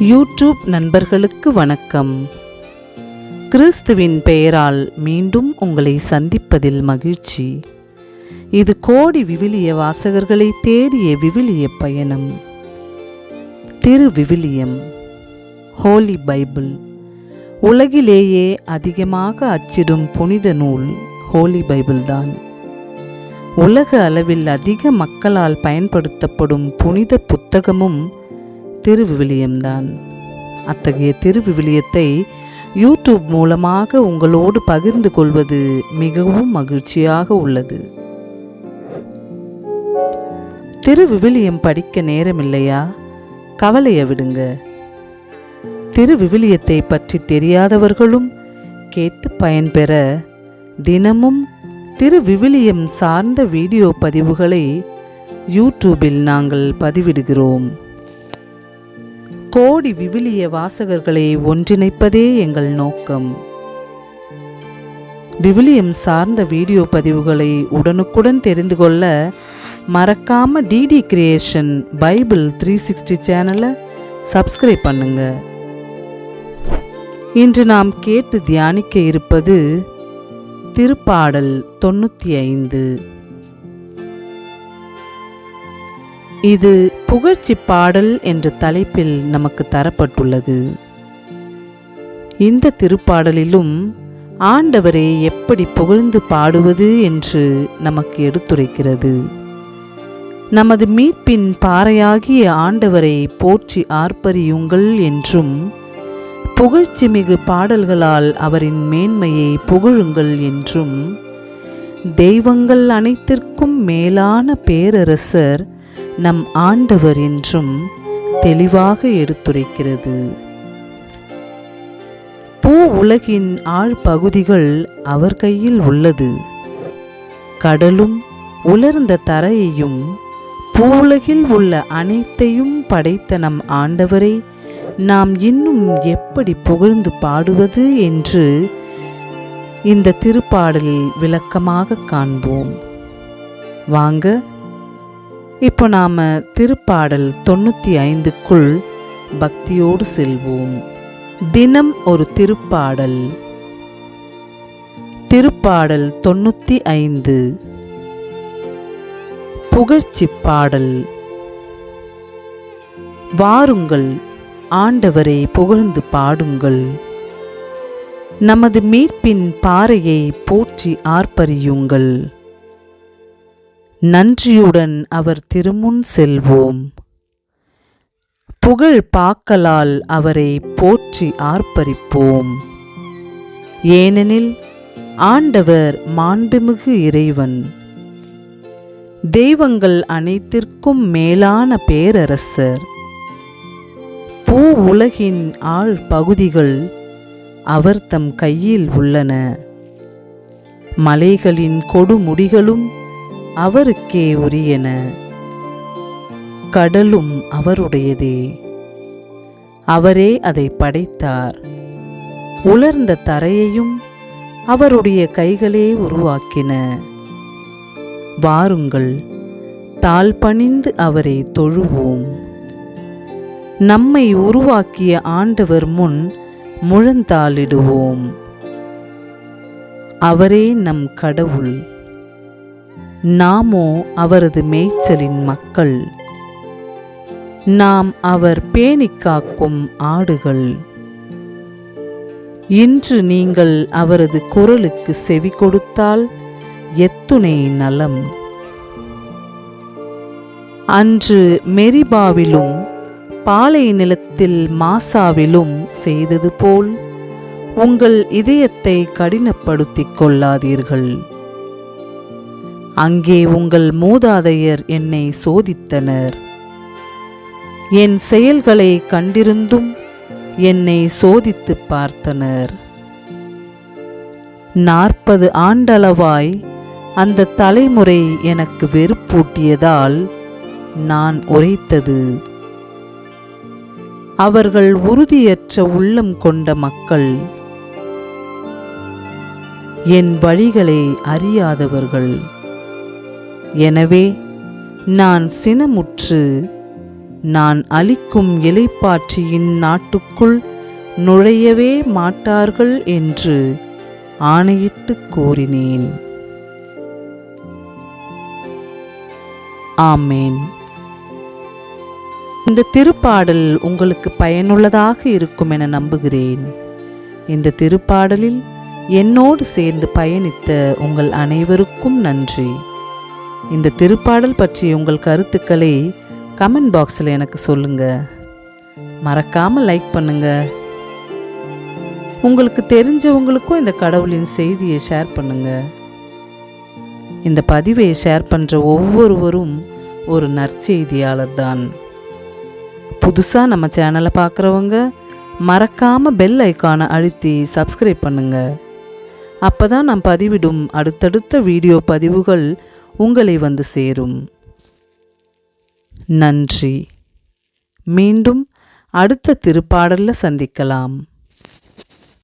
YouTube நண்பர்களுக்கு வணக்கம். கிறிஸ்துவின் பெயரால் மீண்டும் உங்களை சந்திப்பதில் மகிழ்ச்சி. இது கோடி விவிலிய வாசகர்களை தேடிய விவிலிய பயணம். திரு விவிலியம் ஹோலி பைபிள் உலகிலேயே அதிகமாக அச்சிடும் புனித நூல் ஹோலி பைபிள் தான். உலக அளவில் அதிக மக்களால் பயன்படுத்தப்படும் புனித புத்தகமும் திருவிவிலியம்தான். அத்தகைய திருவிவிலியத்தை யூடியூப் மூலமாக உங்களோடு பகிர்ந்து கொள்வது மிகவும் மகிழ்ச்சியாக உள்ளது. திருவிவிலியம் படிக்க நேரமில்லையா? கவலையை விடுங்க. திருவிவிலியத்தை பற்றி தெரியாதவர்களும் கேட்டு பயன்பெற தினமும் திருவிவிலியம் சார்ந்த வீடியோ பதிவுகளை யூடியூபில் நாங்கள் பதிவிடுகிறோம். கோடி விவிலிய வாசகர்களை ஒன்றிணைப்பதே எங்கள் நோக்கம். விவிலியம் சார்ந்த வீடியோ பதிவுகளை உடனுக்குடன் தெரிந்து கொள்ள மறக்காம DD creation Bible three sixty சேனலை சப்ஸ்கிரைப் பண்ணுங்க. இன்று நாம் கேட்டு தியானிக்க இருப்பது திருப்பாடல் தொண்ணூற்றி ஐந்து. இது புகழ்ச்சி பாடல் என்ற தலைப்பில் நமக்கு தரப்பட்டுள்ளது. இந்த திருப்பாடலிலும் ஆண்டவரை எப்படி புகழ்ந்து பாடுவது என்று நமக்கு எடுத்துரைக்கிறது. நமது மீட்பின் பாறையாகிய ஆண்டவரை போற்றி ஆர்ப்பரியுங்கள் என்றும் புகழ்ச்சி மிகு பாடல்களால் அவரின் மேன்மையை புகழுங்கள் என்றும் தெய்வங்கள் அனைத்திற்கும் மேலான பேரரசர் நம் ஆண்டவர் என்றும் தெளிவாக எடுத்துரைக்கிறது. பூ உலகின் ஆழ்பகுதிகள் அவர் கையில் உள்ளது. கடலும் உலர்ந்த தரையையும் பூவுலகில் உள்ள அனைத்தையும் படைத்த நம் ஆண்டவரை நாம் இன்னும் எப்படி புகழ்ந்து பாடுவது என்று இந்த திருப்பாடலில் விளக்கமாக காண்போம். வாங்க இப்போ நாம் திருப்பாடல் தொண்ணூற்றி ஐந்துக்குள் பக்தியோடு செல்வோம். தினம் ஒரு திருப்பாடல். திருப்பாடல் தொண்ணூற்றி ஐந்து புகழ்ச்சி பாடல். வாருங்கள் ஆண்டவரை புகழ்ந்து பாடுங்கள். நமது மீட்பின் பாறையை போற்றி ஆர்ப்பரியுங்கள். நன்றியுடன் அவர் திருமுன் செல்வோம். புகழ் பாக்கலால் அவரை போற்றி ஆர்ப்பரிப்போம். ஏனெனில் ஆண்டவர் மாண்புமிகு இறைவன். தெய்வங்கள் அனைத்திற்கும் மேலான பேரரசர். பூ உலகின் ஆழ் பகுதிகள் அவர் தம் கையில் உள்ளன. மலைகளின் கொடுமுடிகளும் அவருக்கே உரியன. கடலும் அவருடையதே. அவரே அதை படைத்தார். உலர்ந்த தரையையும் அவருடைய கைகளே உருவாக்கின. வாருங்கள் தாழ் பணிந்து அவரை தொழுவோம். நம்மை உருவாக்கிய ஆண்டவர் முன் முழந்தாளிடுவோம். அவரே நம் கடவுள். நாமோ அவரது மேய்ச்சலின் மக்கள். நாம் அவர் பேணிக் காக்கும் ஆடுகள். இன்று நீங்கள் அவரது குரலுக்கு செவி கொடுத்தால் எத்துணை நலம். அன்று மெரிபாவிலும் பாலை நிலத்தில் மாசாவிலும் செய்தது போல் உங்கள் இதயத்தை கடினப்படுத்திக் கொள்ளாதீர்கள். அங்கே உங்கள் மூதாதையர் என்னை சோதித்தனர். என் செயல்களை கண்டிருந்தும் என்னை சோதித்து பார்த்தனர். நாற்பது ஆண்டளவாய் அந்த தலைமுறை எனக்கு வெறுப்பூட்டியதால் நான் உரைத்தது. அவர்கள் உறுதியற்ற உள்ளம் கொண்ட மக்கள். என் வழிகளை அறியாதவர்கள். எனவே நான் சினமுற்று நான் அளிக்கும் இலைப்பாற்றியின் நாட்டுக்குள் நுழையவே மாட்டார்கள் என்று ஆணையிட்டு கூறினேன். ஆமேன். இந்த திருப்பாடல் உங்களுக்கு பயனுள்ளதாக இருக்கும் என நம்புகிறேன். இந்த திருப்பாடலில் என்னோடு சேர்ந்து பயணித்த உங்கள் அனைவருக்கும் நன்றி. இந்த திருப்பாடல் பற்றி உங்கள் கருத்துக்களை கமெண்ட் பாக்ஸில் எனக்கு சொல்லுங்க. மறக்காமல் லைக் பண்ணுங்க. உங்களுக்கு தெரிஞ்சவங்களுக்கும் இந்த கடவுளின் செய்தியை ஷேர் பண்ணுங்க. இந்த பதிவை ஷேர் பண்ணுற ஒவ்வொருவரும் ஒரு நற்செய்தியாளர் தான். புதுசாக நம்ம சேனலை பார்க்குறவங்க மறக்காமல் பெல் ஐக்கானை அழுத்தி சப்ஸ்கிரைப் பண்ணுங்கள் அப்போ தான் நான் பதிவிடும் அடுத்தடுத்த வீடியோ பதிவுகள் உங்களை வந்து சேரும். நன்றி. மீண்டும் அடுத்த திருப்பாடலில் சந்திக்கலாம்.